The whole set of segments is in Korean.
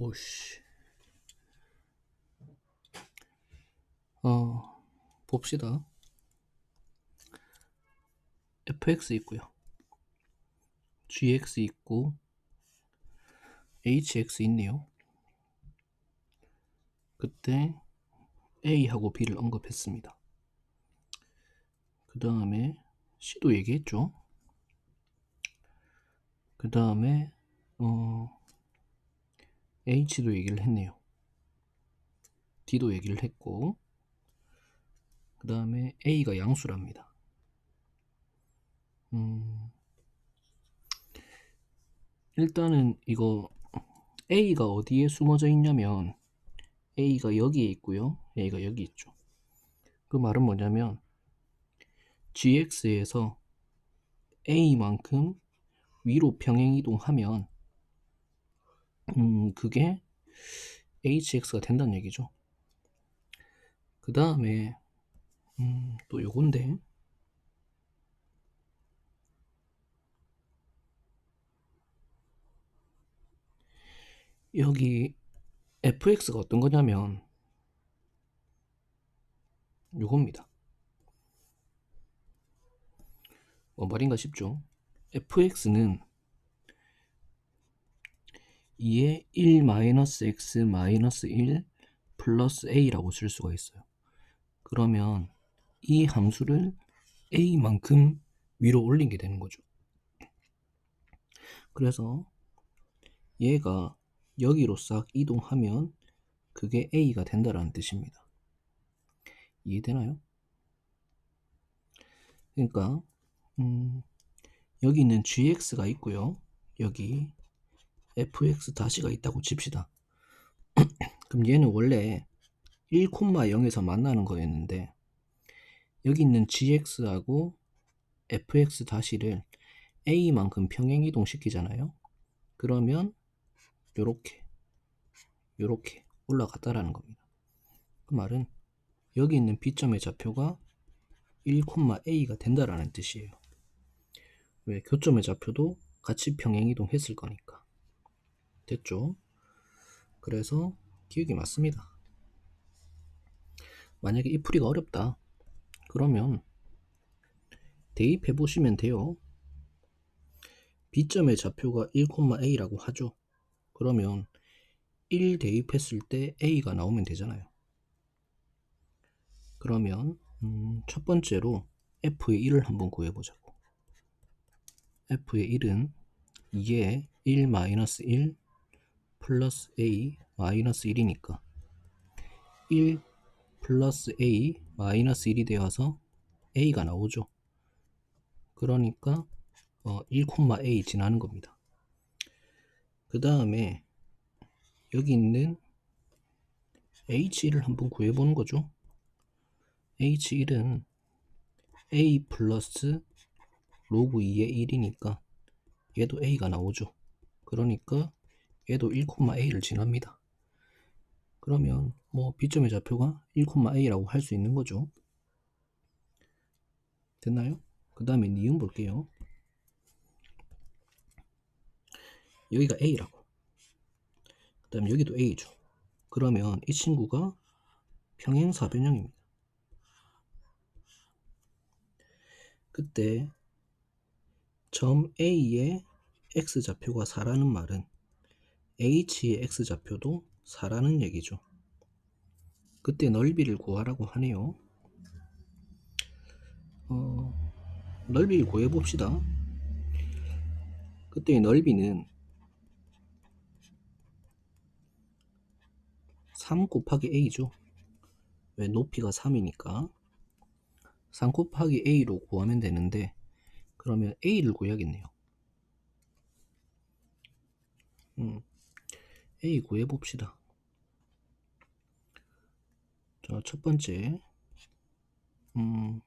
오씨. 어, 봅시다. fx 있고요. gx 있고 hx 있네요. 그때 a하고 b를 언급했습니다. 그 다음에 c도 얘기했죠. 그 다음에 어, h도 얘기를 했네요. d도 얘기를 했고 그 다음에 a가 양수랍니다. 음, 일단은 이거 a가 어디에 숨어져 있냐면 a가 여기에 있고요. a가 여기 있죠. 그 말은 뭐냐면 gx에서 a만큼 위로 평행 이동하면 음, 그게 hx가 된다는 얘기죠. 그 다음에 음, 또 요건데 여기 fx가 어떤 거냐면 요겁니다. 뭐 말인가 싶죠? fx는 2에 1 마이너스 x 마이너스 1 플러스 a라고 쓸 수가 있어요. 그러면 이 함수를 a만큼 위로 올린 게 되는 거죠. 그래서 얘가 여기로 싹 이동하면 그게 a가 된다라는 뜻입니다. 이해되나요? 그러니까 음, 여기 있는 gx가 있고요. 여기 fx 다시가 있다고 칩시다. 그럼 얘는 원래 1,0에서 만나는 거였는데 여기 있는 gx하고 fx 다시를 a만큼 평행 이동 시키잖아요. 그러면 요렇게 요렇게 올라갔다라는 겁니다. 그 말은 여기 있는 B점의 좌표가 1,a가 된다라는 뜻이에요. 왜 교점의 좌표도 같이 평행 이동했을 거니까. 됐죠? 그래서 기억이 맞습니다. 만약에 이 풀이가 어렵다. 그러면 대입해 보시면 돼요. B점의 좌표가 1,a라고 하죠. 그러면 1 대입했을 때 a가 나오면 되잖아요. 그러면 음, 첫 번째로 f의 1을 한번 구해보자고. f의 1은 2에 1 마이너스 1 플러스 a 마이너스 1이니까 1 플러스 a 마이너스 1이 되어서 a가 나오죠. 그러니까 어, 1,a 지나는 겁니다. 그 다음에 여기 있는 H1을 한번 구해보는 거죠. H1은 A 플러스 로그 2의 1이니까 얘도 A가 나오죠. 그러니까 얘도 1,a를 지납니다. 그러면 뭐 B점의 좌표가 1,a라고 할 수 있는 거죠. 됐나요? 그 다음에 니은 볼게요. 여기가 A라고. 그 다음에 여기도 A죠. 그러면 이 친구가 평행사변형입니다. 그때 점 A의 X좌표가 4라는 말은 H의 X좌표도 4라는 얘기죠. 그때 넓이를 구하라고 하네요. 어, 넓이를 구해봅시다. 그때의 넓이는 3 곱하기 a죠. 왜 높이가 3이니까 3 곱하기 a로 구하면 되는데 그러면 a를 구해야겠네요. 음, a 구해봅시다. 자, 첫 번째 음,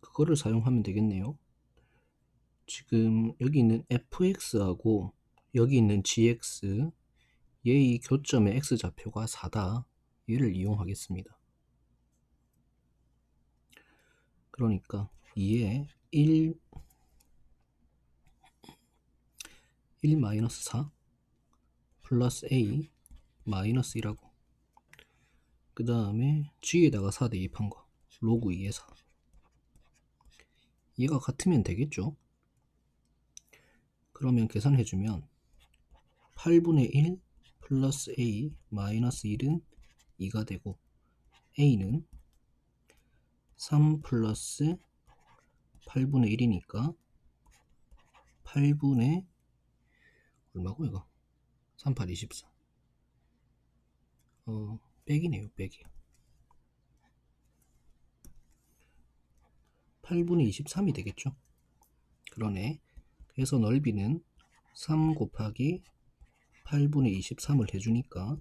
그거를 사용하면 되겠네요. 지금 여기 있는 fx하고 여기 있는 gx 얘의 교점의 x좌표가 4다. 얘를 이용하겠습니다. 그러니까 2에 1 1 마이너스 4 플러스 a 마이너스 1하고. 그 다음에 g에다가 4 대입한 거. 로그 2에 4 얘가 같으면 되겠죠? 그러면 계산해주면 8분의 1 플러스 a 마이너스 1은 2가 되고 a는 3 플러스 8분의 1이니까 8분의 얼마고 이거? 38 24 어, 빼기네요 빼기 8분의 23이 되겠죠? 그러네. 그래서 넓이는 3 곱하기 8분의 23을 해주니까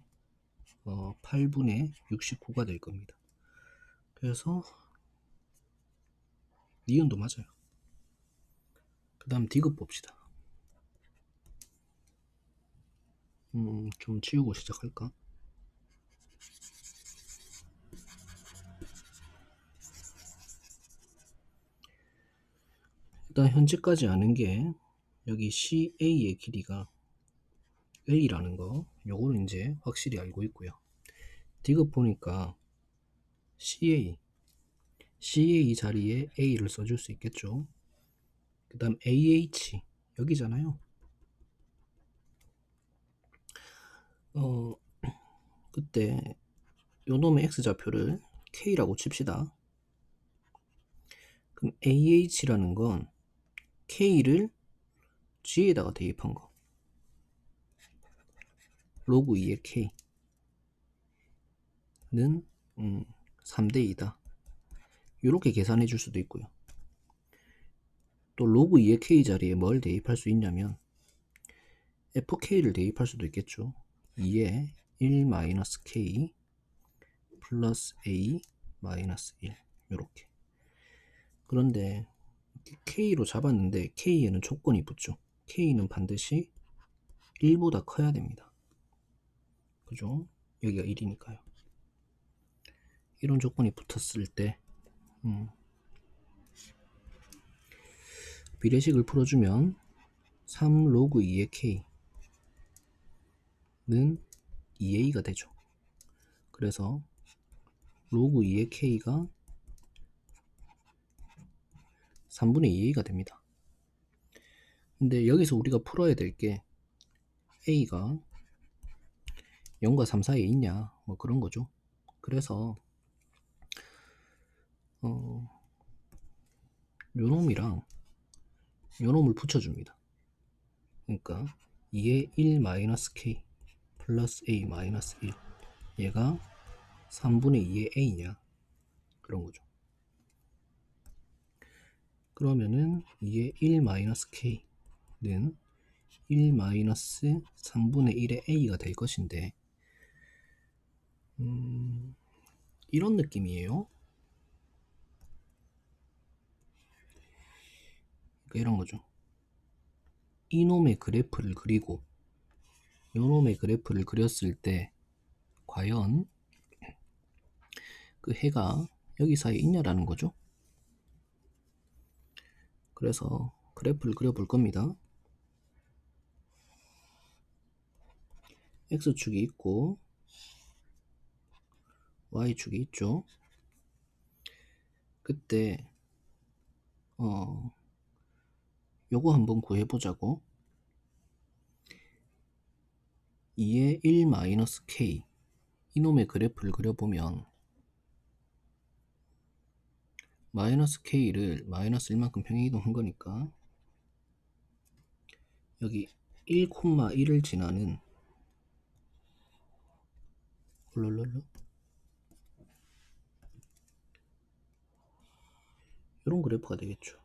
어, 8분의 69가 될 겁니다. 그래서 니은도 맞아요. 그 다음 디귿 봅시다 음, 좀 치우고 시작할까? 일단 현재까지 아는 게 여기 CA의 길이가 A라는 거 요거는 이제 확실히 알고 있고요. 디귿 보니까 CA CA 자리에 A를 써줄 수 있겠죠? 그 다음 AH 여기잖아요 어 그때 요놈의 X좌표를 K라고 칩시다. 그럼 AH라는 건 K를 G에다가 대입한 거. 로그 2의 K는 음, 3대 2다. 이렇게 계산해 줄 수도 있고요. 또 로그 2의 K 자리에 뭘 대입할 수 있냐면 FK를 대입할 수도 있겠죠 2에 1-K 플러스 A 마이너스 1 이렇게. 그런데 K로 잡았는데 K에는 조건이 붙죠. K는 반드시 1보다 커야 됩니다. 그죠? 여기가 1이니까요. 이런 조건이 붙었을 때 음, 비례식을 풀어주면 3 로그 2의 k 는 2a가 되죠. 그래서 로그 2의 k가 3분의 2a가 됩니다. 근데 여기서 우리가 풀어야 될 게 a가 0과 3 사이에 있냐 뭐 그런 거죠 그래서 어, 요 놈이랑 요 놈을 붙여줍니다 그러니까 2의 1-k 플러스 a 마이너스 1 얘가 3분의 2의 a냐 그런 거죠 그러면은 2의 1-k는 1-3분의 1의 a가 될 것인데 음, 이런 느낌이에요. 그러니까 이런 거죠. 이놈의 그래프를 그리고 요놈의 그래프를 그렸을 때 과연 그 해가 여기 사이에 있냐라는 거죠. 그래서 그래프를 그려볼 겁니다. x축이 있고 y축이 있죠. 그때 어 요거 한번 구해보자고 2의 1-k 이놈의 그래프를 그려보면 마이너스 k를 마이너스 1만큼 평행이동한 거니까 여기 1,1을 지나는 롤롤롤 이런 그래프가 되겠죠.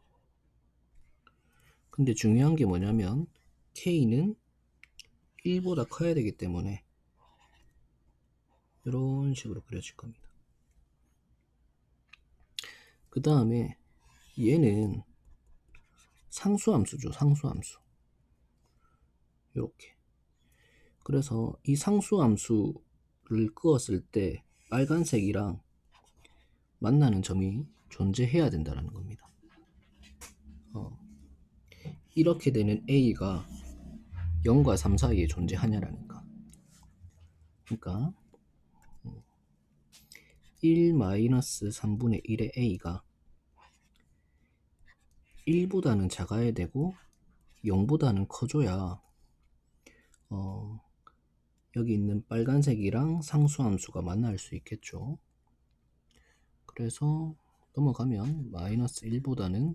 근데 중요한 게 뭐냐면 K는 1보다 커야 되기 때문에 이런 식으로 그려질 겁니다. 그 다음에 얘는 상수함수죠. 상수함수. 이렇게. 그래서 이 상수함수를 그었을 때 빨간색이랑 만나는 점이 존재해야 된다는 겁니다. 어, 이렇게 되는 A가 0과 3 사이에 존재하냐라니까. 그러니까 1 마이너스 3분의 1의 a가 1보다는 작아야 되고 0보다는 커져야 어, 여기 있는 빨간색이랑 상수함수가 만날 수 있겠죠. 그래서 넘어가면 마이너스 1보다는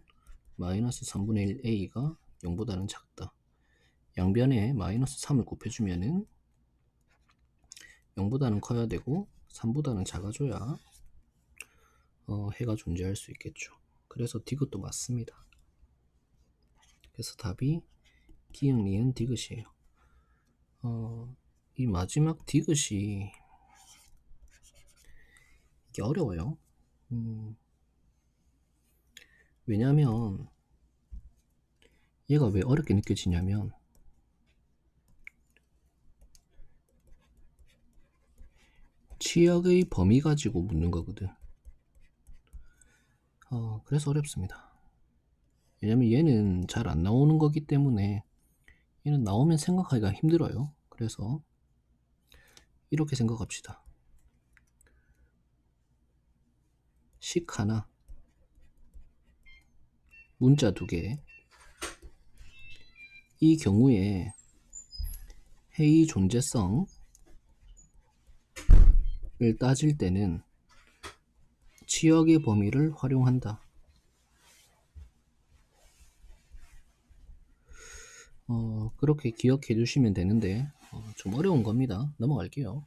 마이너스 3분의 1 a가 0보다는 작다. 양변에 마이너스 3을 곱해주면은 0보다는 커야 되고 3보다는 작아져야 어, 해가 존재할 수 있겠죠. 그래서 디귿도 맞습니다. 그래서 답이 기역 니은 디귿이에요. 어, 이 마지막 디귿이 이게 어려워요. 음, 왜냐면 얘가 왜 어렵게 느껴지냐면 치역의 범위 가지고 묻는 거거든. 어, 그래서 어렵습니다. 왜냐면 얘는 잘 안 나오는 거기 때문에 얘는 나오면 생각하기가 힘들어요. 그래서 이렇게 생각합시다. 식 하나, 문자 두 개. 이 경우에 회의 존재성 을 따질 때는 치역의 범위를 활용한다. 어, 그렇게 기억해 주시면 되는데 어, 좀 어려운 겁니다. 넘어갈게요.